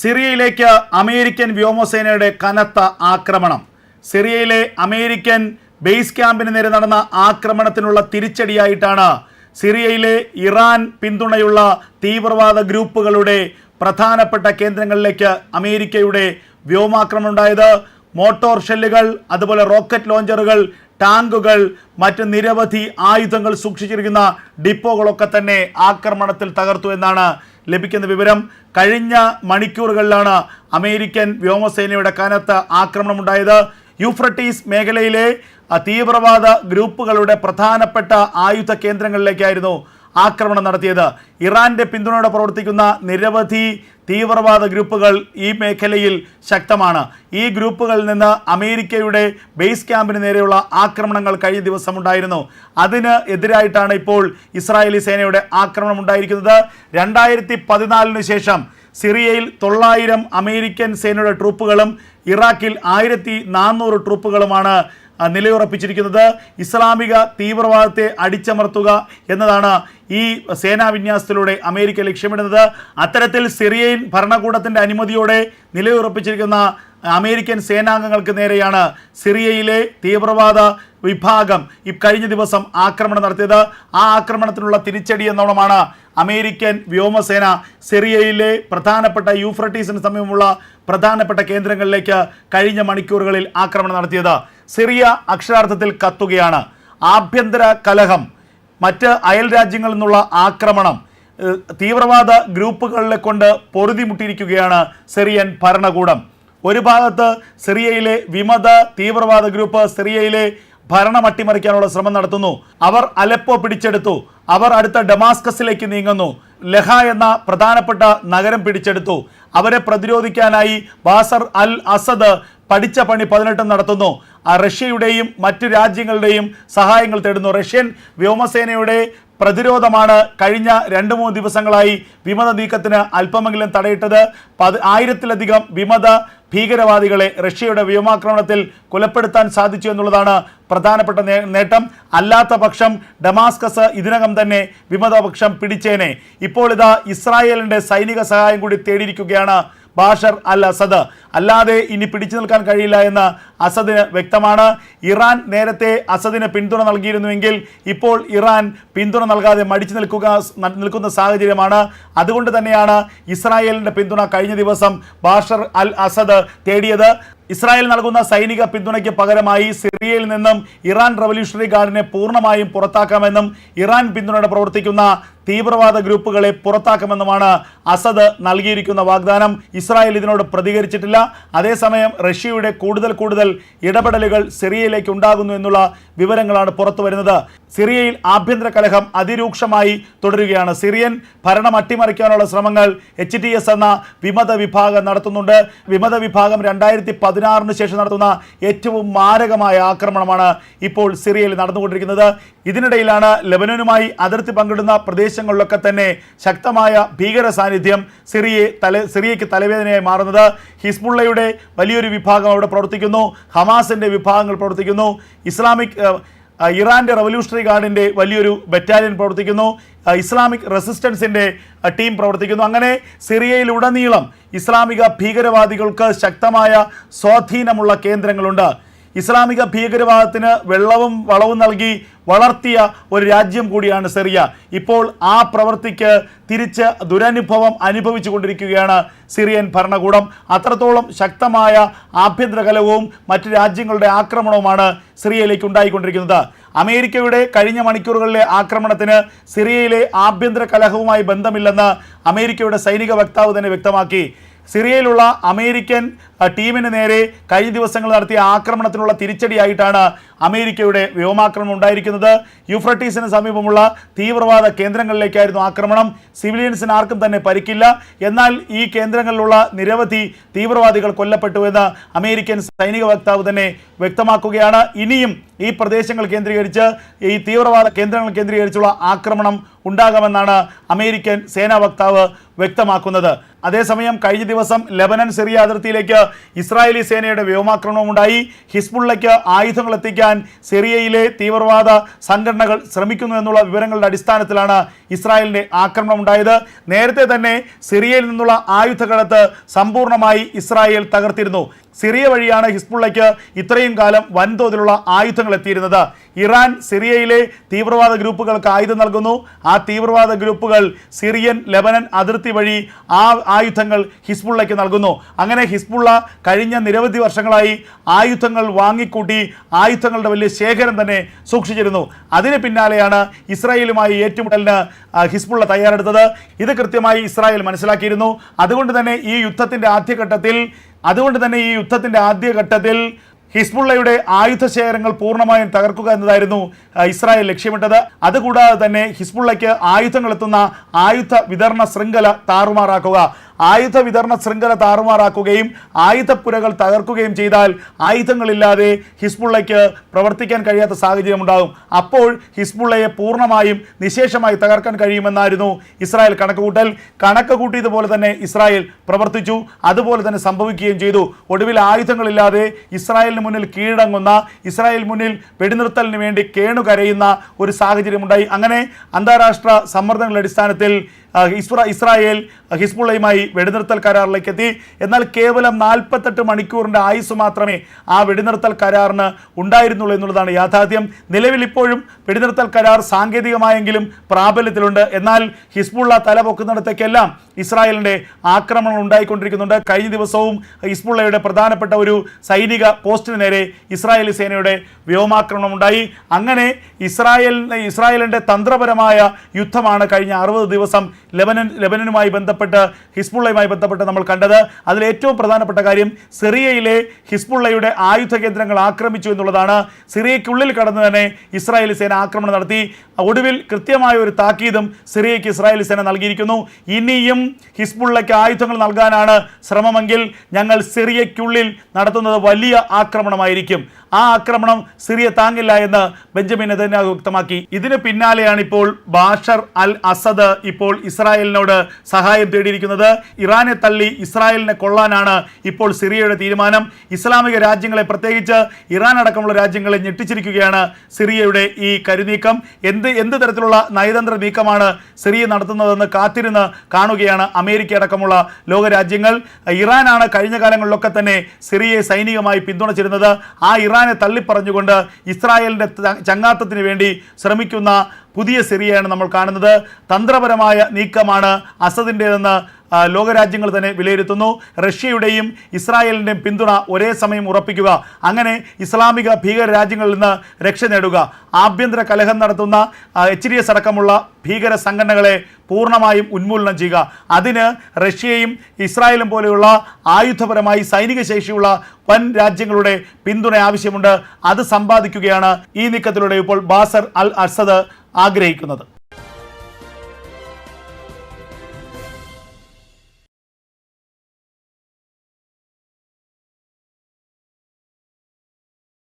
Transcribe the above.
സിറിയയിലേക്ക് American വ്യോമസേനയുടെ കനത്ത ആക്രമണം. സിറിയയിലെ അമേരിക്കൻ ബേസ് ക്യാമ്പിന് നേരെ നടന്ന ആക്രമണത്തിനുള്ള തിരിച്ചടിയായിട്ടാണ് സിറിയയിലെ ഇറാൻ പിന്തുണയുള്ള തീവ്രവാദ ഗ്രൂപ്പുകളുടെ പ്രധാനപ്പെട്ട കേന്ദ്രങ്ങളിലേക്ക് അമേരിക്കയുടെ വ്യോമാക്രമണം ഉണ്ടായത്. മോട്ടോർ ഷെല്ലുകൾ അതുപോലെ റോക്കറ്റ് ലോഞ്ചറുകൾ ടാങ്കുകൾ മറ്റ് നിരവധി ആയുധങ്ങൾ സൂക്ഷിച്ചിരിക്കുന്ന ഡിപ്പോകളൊക്കെ തന്നെ ആക്രമണത്തിൽ തകർത്തു എന്നാണ് ലഭിക്കുന്ന വിവരം കഴിഞ്ഞ മണിക്കൂറുകളിലാണ് അമേരിക്കൻ വ്യോമസേനയുടെ കനത്ത ആക്രമണം ആക്രമണമുണ്ടായത്. യൂഫ്രട്ടീസ് മേഖലയിലെ തീവ്രവാദ ഗ്രൂപ്പുകളുടെ പ്രധാനപ്പെട്ട ആയുധ കേന്ദ്രങ്ങളിലേക്കായിരുന്നു ആക്രമണം നടത്തിയത്. ഇറാന്റെ പിന്തുണയോടെ പ്രവർത്തിക്കുന്ന നിരവധി തീവ്രവാദ ഗ്രൂപ്പുകൾ ഈ മേഖലയിൽ ശക്തമാണ്. ഈ ഗ്രൂപ്പുകളിൽ നിന്ന് അമേരിക്കയുടെ ബേസ് ക്യാമ്പിന് നേരെയുള്ള ആക്രമണങ്ങൾ കഴിഞ്ഞ ദിവസം ഉണ്ടായിരുന്നു. അതിന് എതിരായിട്ടാണ് ഇപ്പോൾ ഇസ്രായേലി സേനയുടെ ആക്രമണം ഉണ്ടായിരിക്കുന്നത്. രണ്ടായിരത്തി പതിനാലിന് ശേഷം സിറിയയിൽ തൊള്ളായിരം അമേരിക്കൻ സേനയുടെ ട്രൂപ്പുകളും ഇറാഖിൽ ആയിരത്തി നാനൂറ് ട്രൂപ്പുകളുമാണ് നിലയുറപ്പിച്ചിരിക്കുന്നത് ഇസ്ലാമിക തീവ്രവാദത്തെ അടിച്ചമർത്തുക എന്നതാണ് ഈ സേനാ വിന്യാസത്തിലൂടെ അമേരിക്ക ലക്ഷ്യമിടുന്നത്. അത്തരത്തിൽ സിറിയൻ ഭരണകൂടത്തിന്റെ അനുമതിയോടെ നിലയുറപ്പിച്ചിരിക്കുന്ന അമേരിക്കൻ സേനാംഗങ്ങൾക്ക് നേരെയാണ് സിറിയയിലെ തീവ്രവാദ വിഭാഗം ഈ കഴിഞ്ഞ ദിവസം ആക്രമണം നടത്തിയത്. ആ ആക്രമണത്തിനുള്ള തിരിച്ചടി എന്നോണമാണ് അമേരിക്കൻ വ്യോമസേന സിറിയയിലെ പ്രധാനപ്പെട്ട യൂഫ്രട്ടീസിന് സമീപമുള്ള പ്രധാനപ്പെട്ട കേന്ദ്രങ്ങളിലേക്ക് കഴിഞ്ഞ മണിക്കൂറുകളിൽ ആക്രമണം നടത്തിയത്. സിറിയ അക്ഷരാർത്ഥത്തിൽ കത്തുകയാണ്. ആഭ്യന്തര കലഹം മറ്റ് അയൽ രാജ്യങ്ങളിൽ നിന്നുള്ള ആക്രമണം തീവ്രവാദ ഗ്രൂപ്പുകളെ കൊണ്ട് പൊറുതിമുട്ടിയിരിക്കുകയാണ് സിറിയൻ ഭരണകൂടം. ഒരു ഭാഗത്ത് സിറിയയിലെ വിമത തീവ്രവാദ ഗ്രൂപ്പ് സിറിയയിലെ ഭരണം അട്ടിമറിക്കാനുള്ള ശ്രമം നടത്തുന്നു. അവർ അലപ്പോ പിടിച്ചെടുത്തു. അവർ അടുത്ത ഡമാസ്കസിലേക്ക് നീങ്ങുന്നു. ലഹ എന്ന പ്രധാനപ്പെട്ട നഗരം പിടിച്ചെടുത്തു. അവരെ പ്രതിരോധിക്കാനായി ബാസർ അൽ അസദ് പഠിച്ച പണി പതിനെട്ടും നടത്തുന്നു. ആ റഷ്യയുടെയും മറ്റു രാജ്യങ്ങളുടെയും സഹായങ്ങൾ തേടുന്നു. റഷ്യൻ വ്യോമസേനയുടെ പ്രതിരോധമാണ് കഴിഞ്ഞ രണ്ട് മൂന്ന് ദിവസങ്ങളായി വിമത നീക്കത്തിന് അല്പമെങ്കിലും തടയിട്ടത്. പത് ആയിരത്തിലധികം വിമത ഭീകരവാദികളെ റഷ്യയുടെ വ്യോമാക്രമണത്തിൽ കൊലപ്പെടുത്താൻ സാധിച്ചു എന്നുള്ളതാണ് പ്രധാനപ്പെട്ട നേട്ടം. അല്ലാത്ത പക്ഷം ഡമാസ്കസ് ഇതിനകം തന്നെ വിമതപക്ഷം പിടിച്ചേനെ. ഇപ്പോൾ ഇതാ ഇസ്രായേലിന്റെ സൈനിക സഹായം കൂടി തേടിയിരിക്കുകയാണ് ബാഷർ അൽ അസദ്. അല്ലാതെ ഇനി പിടിച്ചു നിൽക്കാൻ കഴിയില്ല എന്ന് അസദിന് വ്യക്തമാണ്. ഇറാൻ നേരത്തെ അസദിന് പിന്തുണ നൽകിയിരുന്നുവെങ്കിൽ ഇപ്പോൾ ഇറാൻ പിന്തുണ നൽകാതെ മടിച്ചു നിൽക്കുക നിൽക്കുന്ന സാഹചര്യമാണ്. അതുകൊണ്ട് തന്നെയാണ് ഇസ്രായേലിന്റെ പിന്തുണ കഴിഞ്ഞ ദിവസം ബാഷർ അൽ അസദ് തേടിയത്. ഇസ്രായേൽ നൽകുന്ന സൈനിക പിന്തുണയ്ക്ക് പകരമായി സിറിയയിൽ നിന്നും ഇറാൻ റവല്യൂഷണറി ഗാർഡിനെ പൂർണമായും പുറത്താക്കാമെന്നും ഇറാൻ പിന്തുണയോടെ പ്രവർത്തിക്കുന്ന തീവ്രവാദ ഗ്രൂപ്പുകളെ പുറത്താക്കുമെന്നുമാണ് അസദ് നൽകിയിരിക്കുന്ന വാഗ്ദാനം. ഇസ്രായേൽ ഇതിനോട് പ്രതികരിച്ചിട്ടില്ല. അതേസമയം റഷ്യയുടെ കൂടുതൽ കൂടുതൽ ഇടപെടലുകൾ സിറിയയിലേക്ക് ഉണ്ടാകുന്നു എന്നുള്ള വിവരങ്ങളാണ് പുറത്തു വരുന്നത്. സിറിയയിൽ ആഭ്യന്തര കലഹം അതിരൂക്ഷമായി തുടരുകയാണ്. സിറിയൻ ഭരണം അട്ടിമറിക്കാനുള്ള ശ്രമങ്ങൾ എച്ച് ടി എസ് എന്ന വിമത വിഭാഗം നടത്തുന്നുണ്ട്. വിമത വിഭാഗം രണ്ടായിരത്തി പതിനാറിന് ശേഷം നടത്തുന്ന ഏറ്റവും മാരകമായ ആക്രമണമാണ് ഇപ്പോൾ സിറിയയിൽ നടന്നുകൊണ്ടിരിക്കുന്നത്. ഇതിനിടയിലാണ് ലെബനനുമായി അതിർത്തി പങ്കിടുന്ന പ്രദേശങ്ങളിലൊക്കെ തന്നെ ശക്തമായ ഭീകര സാന്നിധ്യം സിറിയെ തല സിറിയയ്ക്ക് തലവേദനയായി മാറുന്നത്. ഹിസ്ബുള്ളയുടെ വലിയൊരു വിഭാഗം അവിടെ പ്രവർത്തിക്കുന്നു. ഹമാസിന്റെ വിഭാഗങ്ങൾ പ്രവർത്തിക്കുന്നു. ഇസ്ലാമിക് ഇറാന്റെ റവല്യൂഷണറി ഗാർഡിന്റെ വലിയൊരു ബറ്റാലിയൻ പ്രവർത്തിക്കുന്നു. ഇസ്ലാമിക് റെസിസ്റ്റൻസിന്റെ ടീം പ്രവർത്തിക്കുന്നു. അങ്ങനെ സിറിയയിലുടനീളം ഇസ്ലാമിക ഭീകരവാദികൾക്ക് ശക്തമായ സ്വാധീനമുള്ള കേന്ദ്രങ്ങളുണ്ട്. ഇസ്ലാമിക ഭീകരവാദത്തിന് വെള്ളവും വളവും നൽകി വളർത്തിയ ഒരു രാജ്യം കൂടിയാണ് സിറിയ. ഇപ്പോൾ ആ പ്രവൃത്തിക്ക് തിരിച്ച് ദുരനുഭവം അനുഭവിച്ചു കൊണ്ടിരിക്കുകയാണ് സിറിയൻ ഭരണകൂടം. അത്രത്തോളം ശക്തമായ ആഭ്യന്തര കലവും മറ്റു രാജ്യങ്ങളുടെ ആക്രമണവുമാണ് സിറിയയിലേക്ക് ഉണ്ടായിക്കൊണ്ടിരിക്കുന്നത്. അമേരിക്കയുടെ കഴിഞ്ഞ മണിക്കൂറുകളിലെ ആക്രമണത്തിന് സിറിയയിലെ ആഭ്യന്തര കലഹവുമായി ബന്ധമില്ലെന്ന് അമേരിക്കയുടെ സൈനിക വക്താവ് തന്നെ വ്യക്തമാക്കി. സിറിയയിലുള്ള അമേരിക്കൻ ടീമിന് നേരെ കഴിഞ്ഞ ദിവസങ്ങൾ നടത്തിയ ആക്രമണത്തിനുള്ള തിരിച്ചടിയായിട്ടാണ് അമേരിക്കയുടെ വ്യോമാക്രമണം ഉണ്ടായിരിക്കുന്നത്. യുഫ്രട്ടീസിന് സമീപമുള്ള തീവ്രവാദ കേന്ദ്രങ്ങളിലേക്കായിരുന്നു ആക്രമണം. സിവിലിയൻസിന് ആർക്കും തന്നെ പരിക്കില്ല. എന്നാൽ ഈ കേന്ദ്രങ്ങളിലുള്ള നിരവധി തീവ്രവാദികൾ കൊല്ലപ്പെട്ടുവെന്ന് അമേരിക്കൻ സൈനിക വക്താവ് തന്നെ വ്യക്തമാക്കുകയാണ്. ഇനിയും ഈ പ്രദേശങ്ങൾ കേന്ദ്രീകരിച്ച് ഈ തീവ്രവാദ കേന്ദ്രങ്ങൾ കേന്ദ്രീകരിച്ചുള്ള ആക്രമണം ഉണ്ടാകാമെന്നാണ് അമേരിക്കൻ സേനാ വക്താവ് വ്യക്തമാക്കുന്നത്. അതേസമയം കഴിഞ്ഞ ദിവസം ലബനൻ സിറിയ അതിർത്തിയിലേക്ക് ഇസ്രായേലി സേനയുടെ വ്യോമാക്രമണം ഉണ്ടായി ഹിസ്ബുള്ളയ്ക്ക് ആയുധങ്ങൾ എത്തിക്കാൻ സിറിയയിലെ തീവ്രവാദ സംഘടനകൾ ശ്രമിക്കുന്നു എന്നുള്ള വിവരങ്ങളുടെ അടിസ്ഥാനത്തിലാണ് ഇസ്രായേലിന്റെ ആക്രമണം ഉണ്ടായത്. നേരത്തെ തന്നെ സിറിയയിൽ നിന്നുള്ള ആയുധകടത്ത് സമ്പൂർണമായി ഇസ്രായേൽ തകർത്തിരുന്നു. സിറിയ വഴിയാണ് ഹിസ്ബുള്ളയ്ക്ക് ഇത്രയും കാലം വൻതോതിലുള്ള ആയുധങ്ങൾ എത്തിയിരുന്നത്. ഇറാൻ സിറിയയിലെ തീവ്രവാദ ഗ്രൂപ്പുകൾക്ക് ആയുധം നൽകുന്നു. ആ തീവ്രവാദ ഗ്രൂപ്പുകൾ സിറിയൻ ലെബനൻ അതിർത്തി വഴി ആ ആയുധങ്ങൾ ഹിസ്ബുള്ളയ്ക്ക് നൽകുന്നു. അങ്ങനെ ഹിസ്ബുള്ള കഴിഞ്ഞ നിരവധി വർഷങ്ങളായി ആയുധങ്ങൾ വാങ്ങിക്കൂട്ടി ആയുധങ്ങളുടെ വലിയ ശേഖരം തന്നെ സൂക്ഷിച്ചിരുന്നു. അതിന് പിന്നാലെയാണ് ഇസ്രായേലുമായി ഏറ്റുമുട്ടലിന് ഹിസ്ബുള്ള തയ്യാറെടുത്തത്. ഇത് കൃത്യമായി ഇസ്രായേൽ മനസ്സിലാക്കിയിരുന്നു. അതുകൊണ്ട് തന്നെ ഈ യുദ്ധത്തിന്റെ ആദ്യഘട്ടത്തിൽ അതുകൊണ്ട് തന്നെ ഈ യുദ്ധത്തിന്റെ ആദ്യഘട്ടത്തിൽ ഹിസ്ബുള്ളയുടെ ആയുധ ശേഖരങ്ങൾ പൂർണമായും തകർക്കുക എന്നതായിരുന്നു ഇസ്രായേൽ ലക്ഷ്യമിട്ടത്. അതുകൂടാതെ തന്നെ ഹിസ്ബുള്ളയ്ക്ക് ആയുധങ്ങൾ എത്തുന്ന ആയുധ വിതരണ ശൃംഖല താറുമാറാക്കുക. ആയുധ വിതരണ ശൃംഖല താറുമാറാക്കുകയും ആയുധപ്പുരകൾ തകർക്കുകയും ചെയ്താൽ ആയുധങ്ങളില്ലാതെ ഹിസ്ബുള്ളയ്ക്ക് പ്രവർത്തിക്കാൻ കഴിയാത്ത സാഹചര്യം ഉണ്ടാകും. അപ്പോൾ ഹിസ്ബുള്ളയെ പൂർണമായും നിശേഷമായി തകർക്കാൻ കഴിയുമെന്നായിരുന്നു ഇസ്രായേൽ കണക്കുകൂട്ടൽ. കണക്ക് കൂട്ടിയതുപോലെ തന്നെ ഇസ്രായേൽ പ്രവർത്തിച്ചു. അതുപോലെ തന്നെ സംഭവിക്കുകയും ചെയ്തു. ഒടുവിൽ ആയുധങ്ങളില്ലാതെ ഇസ്രായേലിന് മുന്നിൽ കീഴടങ്ങുന്ന ഇസ്രായേൽ മുന്നിൽ വെടിനിർത്തലിന് വേണ്ടി കേണുകരയുന്ന ഒരു സാഹചര്യമുണ്ടായി അങ്ങനെ അന്താരാഷ്ട്ര സമ്മർദ്ദങ്ങളുടെ അടിസ്ഥാനത്തിൽ ഇസ്ര ഇസ്രായേൽ ഹിസ്ബുള്ളയുമായി വെടിനിർത്തൽ കരാറിലേക്ക് എത്തി എന്നാൽ കേവലം നാൽപ്പത്തെട്ട് മണിക്കൂറിന്റെ ആയുസ് മാത്രമേ ആ വെടിനിർത്തൽ കരാറിന് ഉണ്ടായിരുന്നുള്ളൂ എന്നുള്ളതാണ് യാഥാർത്ഥ്യം. നിലവിൽ ഇപ്പോഴും വെടിനിർത്തൽ കരാർ സാങ്കേതികമായെങ്കിലും പ്രാബല്യത്തിലുണ്ട്. എന്നാൽ ഹിസ്ബുള്ള തലപൊക്കുന്നിടത്തേക്കെല്ലാം ഇസ്രായേലിന്റെ ആക്രമണം ഉണ്ടായിക്കൊണ്ടിരിക്കുന്നുണ്ട്. കഴിഞ്ഞ ദിവസവും ഹിസ്ബുള്ളയുടെ പ്രധാനപ്പെട്ട ഒരു സൈനിക പോസ്റ്റിന് നേരെ ഇസ്രായേലി സേനയുടെ വ്യോമാക്രമണം ഉണ്ടായി. അങ്ങനെ ഇസ്രായേൽ ഇസ്രായേലിന്റെ തന്ത്രപരമായ യുദ്ധമാണ് കഴിഞ്ഞ അറുപത് ദിവസം ലെബനൻ ലെബനനുമായി ബന്ധപ്പെട്ട് ഹിസ്ബുള്ളയുമായി ബന്ധപ്പെട്ട് നമ്മൾ കണ്ടത്. അതിൽ ഏറ്റവും പ്രധാനപ്പെട്ട കാര്യം സിറിയയിലെ ഹിസ്ബുള്ളയുടെ ആയുധ കേന്ദ്രങ്ങൾ ആക്രമിച്ചു എന്നുള്ളതാണ്. സിറിയയ്ക്കുള്ളിൽ കടന്നു തന്നെ ഇസ്രായേൽ സേന ആക്രമണം നടത്തി. ഒടുവിൽ കൃത്യമായ ഒരു താക്കീതും സിറിയയ്ക്ക് ഇസ്രായേൽ സേന നൽകിയിരിക്കുന്നു. ഇനിയും ഹിസ്ബുള്ളയ്ക്ക് ആയുധങ്ങൾ നൽകാനാണ് ശ്രമമെങ്കിൽ ഞങ്ങൾ സിറിയയ്ക്കുള്ളിൽ നടത്തുന്നത് വലിയ ആക്രമണമായിരിക്കും. ആ ആക്രമണം സിറിയ താങ്ങില്ല എന്ന് ബെഞ്ചമിൻ നെതന്യാഹു വ്യക്തമാക്കി. ഇതിന് പിന്നാലെയാണ് ഇപ്പോൾ ബാഷർ അൽ അസദ് ഇപ്പോൾ ഇസ്രായേലിനോട് സഹായം തേടിയിരിക്കുന്നത്. ഇറാനെ തള്ളി ഇസ്രായേലിനെ കൊള്ളാനാണ് ഇപ്പോൾ സിറിയയുടെ തീരുമാനം. ഇസ്ലാമിക രാജ്യങ്ങളെ പ്രത്യേകിച്ച് ഇറാൻ അടക്കമുള്ള രാജ്യങ്ങളെ ഞെട്ടിച്ചിരിക്കുകയാണ് സിറിയയുടെ ഈ കരുനീക്കം. എന്ത് എന്ത് തരത്തിലുള്ള നയതന്ത്ര നീക്കമാണ് സിറിയ നടത്തുന്നതെന്ന് കാത്തിരുന്ന് കാണുകയാണ് അമേരിക്ക അടക്കമുള്ള ലോകരാജ്യങ്ങൾ. ഇറാനാണ് കഴിഞ്ഞ കാലങ്ങളിലൊക്കെ തന്നെ സിറിയയെ സൈനികമായി പിന്തുണച്ചിരുന്നത്. ആ ഇറാനെ തള്ളിപ്പറഞ്ഞുകൊണ്ട് ഇസ്രായേലിന്റെ ചങ്ങാത്തത്തിന് വേണ്ടി ശ്രമിക്കുന്ന പുതിയ സിറിയയാണ് നമ്മൾ കാണുന്നത്. തന്ത്രപരമായ നീക്കമാണ് അസദിന്റേതെന്ന് ലോകരാജ്യങ്ങൾ തന്നെ വിലയിരുത്തുന്നു. റഷ്യയുടെയും ഇസ്രായേലിന്റെയും പിന്തുണ ഒരേ സമയം ഉറപ്പിക്കുക. അങ്ങനെ ഇസ്ലാമിക ഭീകര രാജ്യങ്ങളിൽ നിന്ന് രക്ഷ നേടുക. ആഭ്യന്തര കലഹം നടത്തുന്ന എച്ച് ഡി എസ് അടക്കമുള്ള ഭീകര സംഘടനകളെ പൂർണമായും ഉന്മൂലനം ചെയ്യുക. അതിന് റഷ്യയും ഇസ്രായേലും പോലെയുള്ള ആയുധപരമായി സൈനിക ശേഷിയുള്ള വൻ രാജ്യങ്ങളുടെ പിന്തുണ ആവശ്യമുണ്ട്. അത് സമ്പാദിക്കുകയാണ് ഈ നീക്കത്തിലൂടെ ഇപ്പോൾ ബാസർ അൽ അസദ് ആഗ്രഹിക്കുന്നത്.